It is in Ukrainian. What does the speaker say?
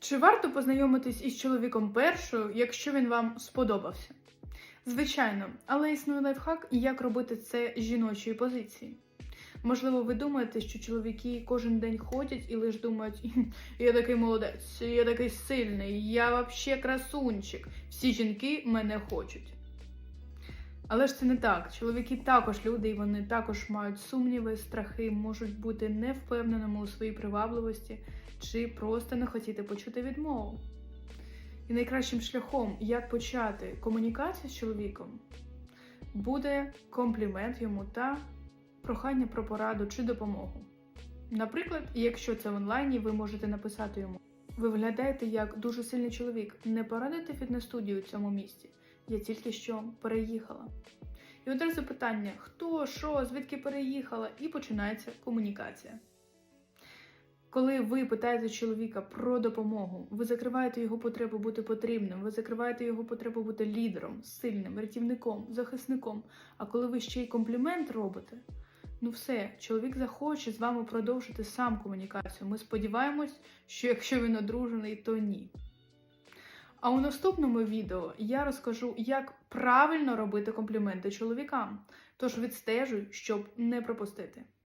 Чи варто познайомитись із чоловіком першою, якщо він вам сподобався? Звичайно, але існує лайфхак, як робити це з жіночої позиції. Можливо, ви думаєте, що чоловіки кожен день ходять і лише думають, я такий молодець, я такий сильний, я взагалі красунчик. Всі жінки мене хочуть. Але ж це не так. Чоловіки також люди, і вони також мають сумніви, страхи, можуть бути невпевненими у своїй привабливості чи просто не хотіти почути відмову. І найкращим шляхом, як почати комунікацію з чоловіком, буде комплімент йому та прохання про пораду чи допомогу. Наприклад, якщо це в онлайні, ви можете написати йому: ви виглядаєте як дуже сильний чоловік. Не порадите фітнес-студію у цьому місті. Я тільки що переїхала. І одразу питання: хто, що, звідки переїхала, і починається комунікація. Коли ви питаєте чоловіка про допомогу, ви закриваєте його потребу бути потрібним, ви закриваєте його потребу бути лідером, сильним, рятівником, захисником. А коли ви ще й комплімент робите, ну все, чоловік захоче з вами продовжити сам комунікацію. Ми сподіваємось, що якщо він одружений, то ні. А у наступному відео я розкажу, як правильно робити компліменти чоловікам. Тож відстежуй, щоб не пропустити.